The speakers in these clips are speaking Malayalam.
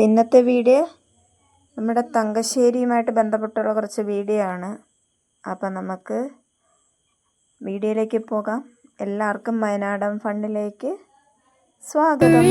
അപ്പോൾ ഇന്നത്തെ വീഡിയോ നമ്മുടെ തങ്കശ്ശേരിയുമായിട്ട് ബന്ധപ്പെട്ടുള്ള കുറച്ച് വീഡിയോ ആണ്. അപ്പം നമുക്ക് വീഡിയോയിലേക്ക് പോകാം. എല്ലാവർക്കും വയനാടൻ ഫണ്ടിലേക്ക് സ്വാഗതം.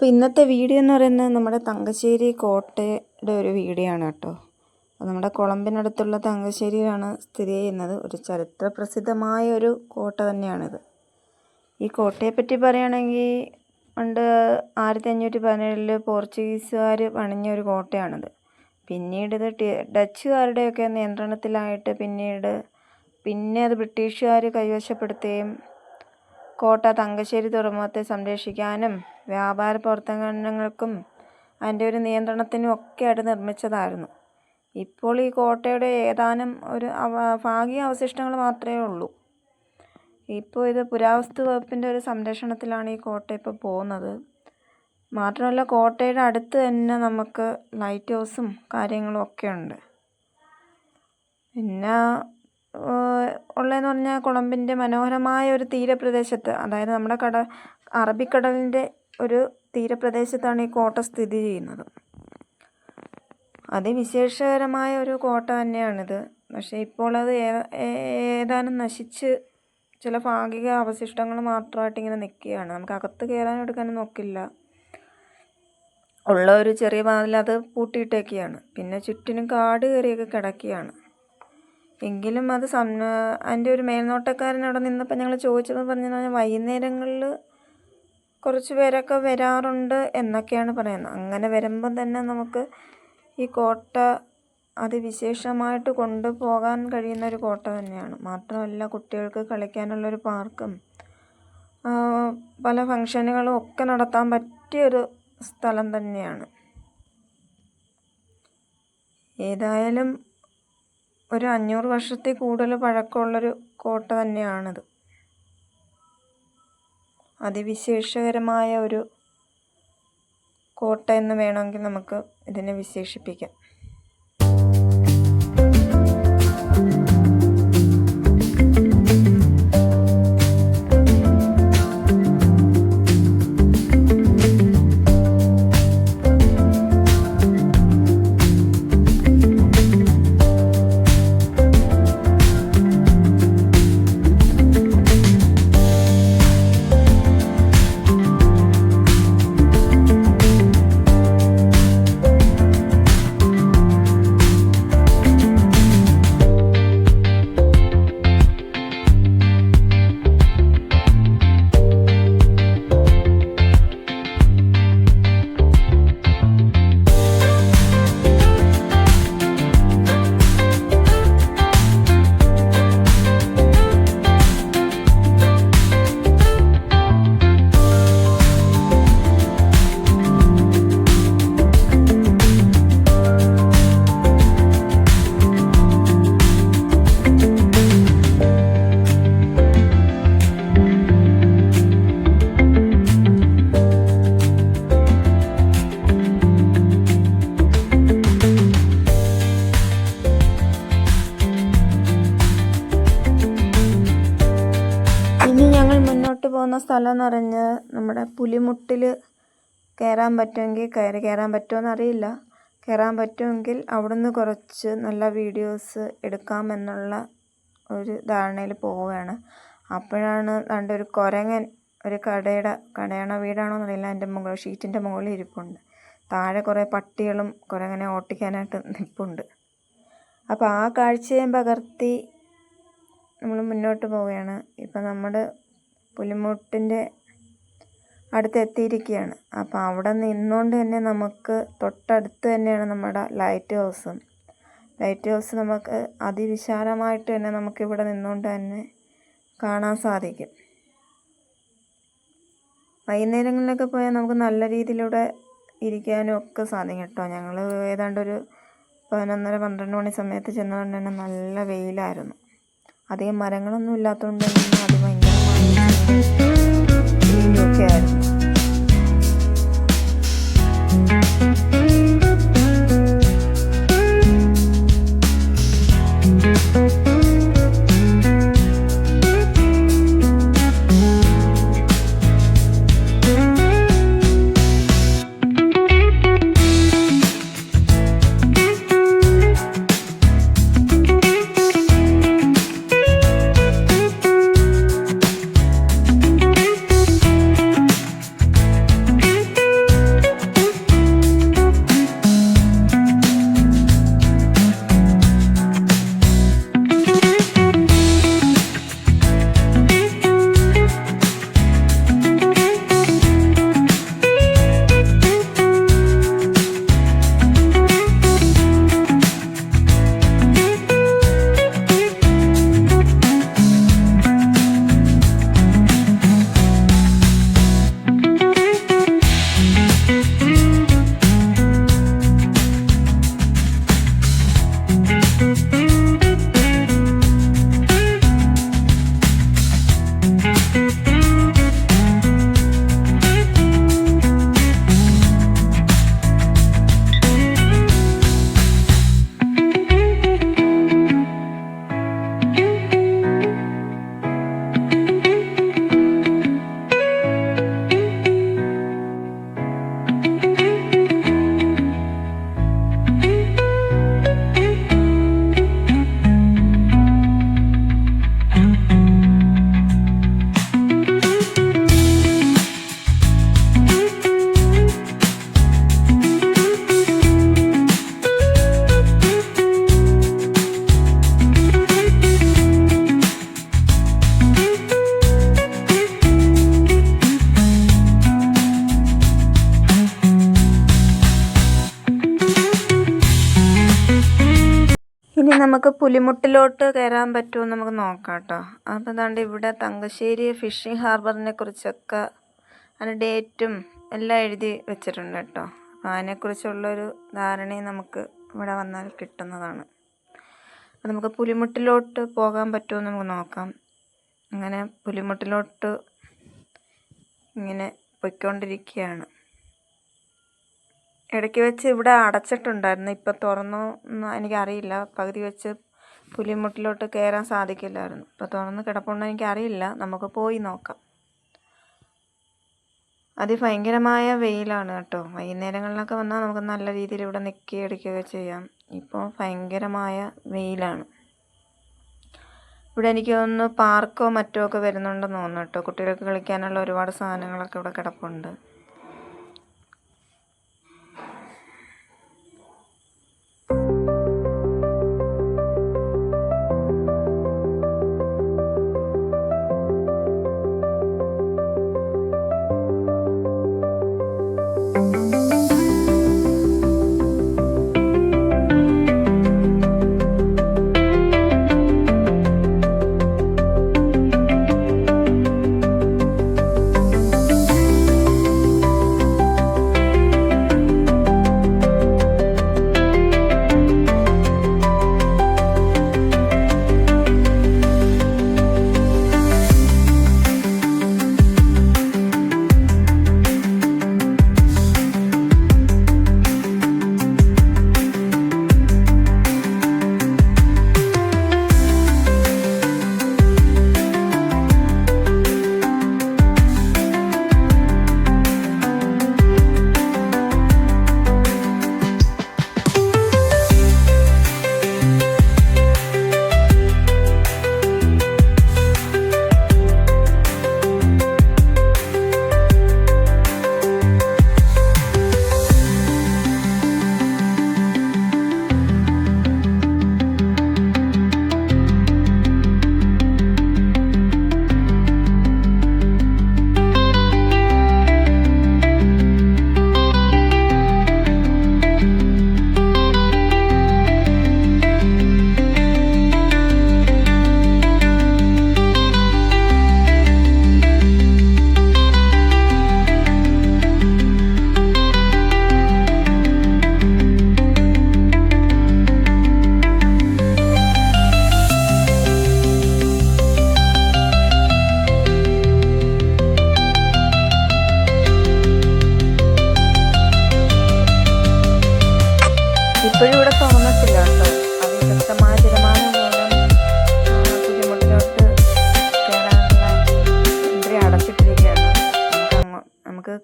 അപ്പോൾ ഇന്നത്തെ വീഡിയോ എന്ന് പറയുന്നത് നമ്മുടെ തങ്കശ്ശേരി കോട്ടയുടെ ഒരു വീഡിയോ ആണ് കേട്ടോ നമ്മുടെ കുളമ്പിനടുത്തുള്ള തങ്കശ്ശേരിയാണ് സ്ഥിതി ചെയ്യുന്നത്. ഒരു ചരിത്ര പ്രസിദ്ധമായ ഒരു കോട്ട തന്നെയാണിത്. ഈ കോട്ടയെ പറ്റി പറയുകയാണെങ്കിൽ പണ്ട് ആയിരത്തി അഞ്ഞൂറ്റി പതിനേഴിൽ പോർച്ചുഗീസുകാർ പണിഞ്ഞ ഒരു കോട്ടയാണിത്. പിന്നീട് ഇത് ഡച്ചുകാരുടെയൊക്കെ നിയന്ത്രണത്തിലായിട്ട് പിന്നീട് പിന്നെ അത് ബ്രിട്ടീഷുകാർ കൈവശപ്പെടുത്തുകയും കോട്ട തങ്കശ്ശേരി തുറമുഖത്തെ സംരക്ഷിക്കാനും വ്യാപാര പ്രവർത്തനങ്ങൾക്കും അതിന്റെ ഒരു നിയന്ത്രണത്തിനും ഒക്കെ ആയിട്ട് നിർമ്മിച്ചതായിരുന്നു. ഇപ്പോൾ ഈ കോട്ടയുടെ ഏതാനും ഒരു ഭാഗിക അവശിഷ്ടങ്ങൾ മാത്രമേ ഉള്ളൂ. ഇപ്പോൾ ഇത് പുരാവസ്തു വകുപ്പിന്റെ ഒരു സംരക്ഷണത്തിലാണ് ഈ കോട്ട ഇപ്പോൾ പോകുന്നത്. മാത്രമല്ല കോട്ടയുടെ അടുത്ത് തന്നെ നമുക്ക് ലൈറ്റ് ഹൗസും കാര്യങ്ങളും ഒക്കെ ഉണ്ട്. പിന്നെ ഉള്ളതെന്ന് പറഞ്ഞാൽ കുളമ്പിന്റെ മനോഹരമായ ഒരു തീരപ്രദേശത്ത് അതായത് നമ്മുടെ കട അറബിക്കടലിന്റെ ഒരു തീരപ്രദേശത്താണ് ഈ കോട്ട സ്ഥിതി ചെയ്യുന്നത്. അതിവിശേഷകരമായ ഒരു കോട്ട തന്നെയാണിത്. പക്ഷേ ഇപ്പോൾ അത് ഏതാനും നശിച്ച് ചില ഭാഗിക അവശിഷ്ടങ്ങൾ മാത്രമായിട്ട് ഇങ്ങനെ നിൽക്കുകയാണ്. നമുക്ക് അകത്ത് കയറാനും എടുക്കാനും നോക്കില്ല. ഉള്ള ഒരു ചെറിയ വാതിൽ അത് പൂട്ടിയിട്ടേക്കുകയാണ്. പിന്നെ ചുറ്റിനും കാട് കയറിയൊക്കെ കിടക്കുകയാണ്. എങ്കിലും അത് സം അതിന്റെ ഒരു മേൽനോട്ടക്കാരൻ അവിടെ നിന്നപ്പോൾ ഞങ്ങൾ ചോദിച്ചപ്പോൾ പറഞ്ഞു കഴിഞ്ഞാൽ വൈകുന്നേരങ്ങളിൽ കുറച്ച് പേരൊക്കെ വരാറുണ്ട് എന്നൊക്കെയാണ് പറയുന്നത്. അങ്ങനെ വരുമ്പം തന്നെ നമുക്ക് ഈ കോട്ട അതിവിശേഷമായിട്ട് കൊണ്ടുപോകാൻ കഴിയുന്ന ഒരു കോട്ട തന്നെയാണ്. മാത്രമല്ല കുട്ടികൾക്ക് കളിക്കാനുള്ളൊരു പാർക്കും പല ഫങ്ഷനുകളും ഒക്കെ നടത്താൻ പറ്റിയൊരു സ്ഥലം തന്നെയാണ്. ഏതായാലും ഒരു അഞ്ഞൂറ് വർഷത്തിൽ കൂടുതൽ പഴക്കമുള്ളൊരു കോട്ട തന്നെയാണിത്. അതിവിശേഷകരമായ ഒരു കോട്ട എന്ന് വേണമെങ്കിൽ നമുക്ക് ഇതിനെ വിശേഷിപ്പിക്കാം. സ്ഥലം എന്ന് പറഞ്ഞാൽ നമ്മുടെ പുലിമുട്ടിൽ കയറാൻ പറ്റുമെങ്കിൽ കയറി കയറാൻ പറ്റുമോ അറിയില്ല. കയറാൻ പറ്റുമെങ്കിൽ അവിടുന്ന് കുറച്ച് നല്ല വീഡിയോസ് എടുക്കാമെന്നുള്ള ഒരു ധാരണയിൽ പോവുകയാണ്. അപ്പോഴാണ് കണ്ട ഒരു കുരങ്ങൻ ഒരു കടയുടെ കടയാണോ വീടാണോ എന്നറിയില്ല. എന്റെ മുകളിൽ ഷീറ്റിന്റെ മുകളിൽ ഇരിപ്പുണ്ട്. താഴെ കുറേ പട്ടികളും കുരങ്ങനെ ഓട്ടിക്കാനായിട്ട് നിൽപ്പുണ്ട്. അപ്പോൾ ആ കാഴ്ചയും പകർത്തി നമ്മൾ മുന്നോട്ട് പോവുകയാണ്. ഇപ്പം നമ്മുടെ പുലിമുട്ടിന്റെ അടുത്ത് എത്തിയിരിക്കുകയാണ് അപ്പോൾ അവിടെ നിന്നുകൊണ്ട് തന്നെ നമുക്ക് തൊട്ടടുത്ത് തന്നെയാണ് നമ്മുടെ ലൈറ്റ് ഹൗസും. ലൈറ്റ് ഹൗസ് നമുക്ക് അതിവിശാലമായിട്ട് തന്നെ നമുക്ക് ഇവിടെ നിന്നുകൊണ്ട് തന്നെ കാണാൻ സാധിക്കും. വൈകുന്നേരങ്ങളിലൊക്കെ പോയാൽ നമുക്ക് നല്ല രീതിയിലൂടെ ഇരിക്കാനും ഒക്കെ സാധിക്കും കേട്ടോ. ഞങ്ങൾ ഏതാണ്ട് ഒരു പതിനൊന്നര പന്ത്രണ്ട് മണി സമയത്ത് ചെന്നതുകൊണ്ട് തന്നെ നല്ല വെയിലായിരുന്നു. അധികം മരങ്ങളൊന്നും ഇല്ലാത്തതുകൊണ്ട് തന്നെ അത് ഭയങ്കരമായി നമുക്ക് പുലിമുട്ടിലോട്ട് കയറാൻ പറ്റുമോ നമുക്ക് നോക്കാം കേട്ടോ അപ്പോൾ അതാണ്ട് ഇവിടെ തങ്കശ്ശേരി ഫിഷിംഗ് ഹാർബറിനെ കുറിച്ചൊക്കെ അതിന്റെ ഡേറ്റും എല്ലാം എഴുതി വെച്ചിട്ടുണ്ട് കേട്ടോ. അപ്പോൾ അതിനെക്കുറിച്ചുള്ളൊരു ധാരണയും നമുക്ക് ഇവിടെ വന്നാൽ കിട്ടുന്നതാണ്. അപ്പോൾ നമുക്ക് പുലിമുട്ടിലോട്ട് പോകാൻ പറ്റുമോ നമുക്ക് നോക്കാം. അങ്ങനെ പുലിമുട്ടിലോട്ട് ഇങ്ങനെ പൊയ്ക്കൊണ്ടിരിക്കുകയാണ്. ഇടയ്ക്ക് വെച്ച് ഇവിടെ അടച്ചിട്ടുണ്ടായിരുന്നു. ഇപ്പം തുറന്നോ എന്ന് എനിക്കറിയില്ല. പകുതി വെച്ച് പുലിമുട്ടിലോട്ട് കയറാൻ സാധിക്കില്ലായിരുന്നു. ഇപ്പം തുറന്ന് കിടപ്പുണ്ടോ എനിക്കറിയില്ല. നമുക്ക് പോയി നോക്കാം. അതിഭയങ്കരമായ വെയിലാണ് കേട്ടോ. വൈകുന്നേരങ്ങളിലൊക്കെ വന്നാൽ നമുക്ക് നല്ല രീതിയിൽ ഇവിടെ നിൽക്കുകയും എടുക്കുകയൊക്കെ ചെയ്യാം. ഇപ്പോൾ ഭയങ്കരമായ വെയിലാണ്. ഇവിടെ എനിക്ക് തോന്നുന്നു പാർക്കോ മറ്റോ ഒക്കെ വരുന്നുണ്ടെന്ന് തോന്നുന്നു കേട്ടോ. കുട്ടികൾക്ക് കളിക്കാനുള്ള ഒരുപാട് സാധനങ്ങളൊക്കെ ഇവിടെ കിടപ്പുണ്ട്.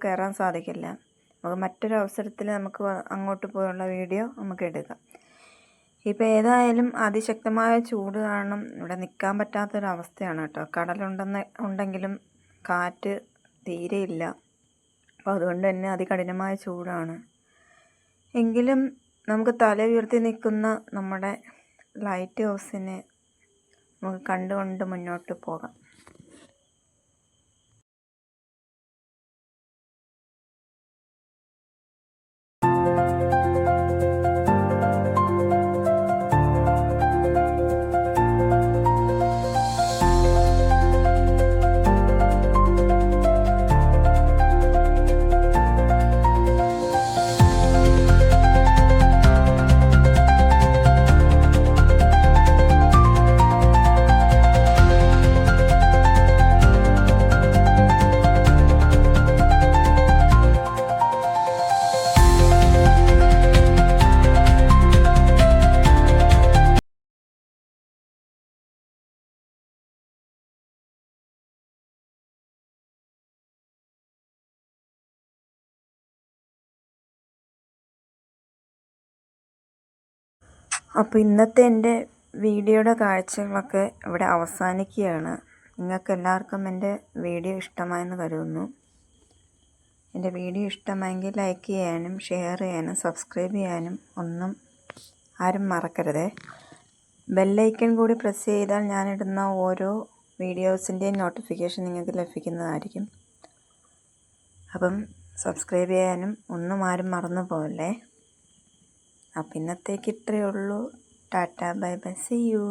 കയറാൻ സാധിക്കില്ല. നമുക്ക് മറ്റൊരു അവസരത്തിൽ നമുക്ക് അങ്ങോട്ട് പോയുള്ള വീഡിയോ നമുക്ക് എടുക്കാം. ഇപ്പോൾ ഏതായാലും അതിശക്തമായ ചൂട് കാരണം ഇവിടെ നിൽക്കാൻ പറ്റാത്തൊരവസ്ഥയാണ് കേട്ടോ. കടലുണ്ടെന്ന് ഉണ്ടെങ്കിലും കാറ്റ് തീരെയില്ല അപ്പോൾ അതുകൊണ്ട് തന്നെ അതികഠിനമായ ചൂടാണ്. എങ്കിലും നമുക്ക് തല ഉയർത്തി നിൽക്കുന്ന നമ്മുടെ ലൈറ്റ് ഹൗസിനെ നമുക്ക് കണ്ടുകൊണ്ട് മുന്നോട്ട് പോകാം. അപ്പോൾ ഇന്നത്തെ എന്റെ വീഡിയോയുടെ കാഴ്ചകളൊക്കെ ഇവിടെ അവസാനിക്കുകയാണ്. നിങ്ങൾക്ക് എല്ലാവർക്കും എന്റെ വീഡിയോ ഇഷ്ടമായെന്ന് കരുതുന്നു. എന്റെ വീഡിയോ ഇഷ്ടമായെങ്കിൽ ലൈക്ക് ചെയ്യാനും ഷെയർ ചെയ്യാനും സബ്സ്ക്രൈബ് ചെയ്യാനും ഒന്നും ആരും മറക്കരുതേ. ബെല്ലൈക്കൺ കൂടി പ്രസ് ചെയ്താൽ ഞാനിടുന്ന ഓരോ വീഡിയോസിന്റെയും നോട്ടിഫിക്കേഷൻ നിങ്ങൾക്ക് ലഭിക്കുന്നതായിരിക്കും. അപ്പം സബ്സ്ക്രൈബ് ചെയ്യാനും ഒന്നും ആരും മറന്നു പോകല്ലേ അപ്പം ഇന്നത്തേക്ക് ഇത്രയേ ഉള്ളൂ. Tata bye bye see you.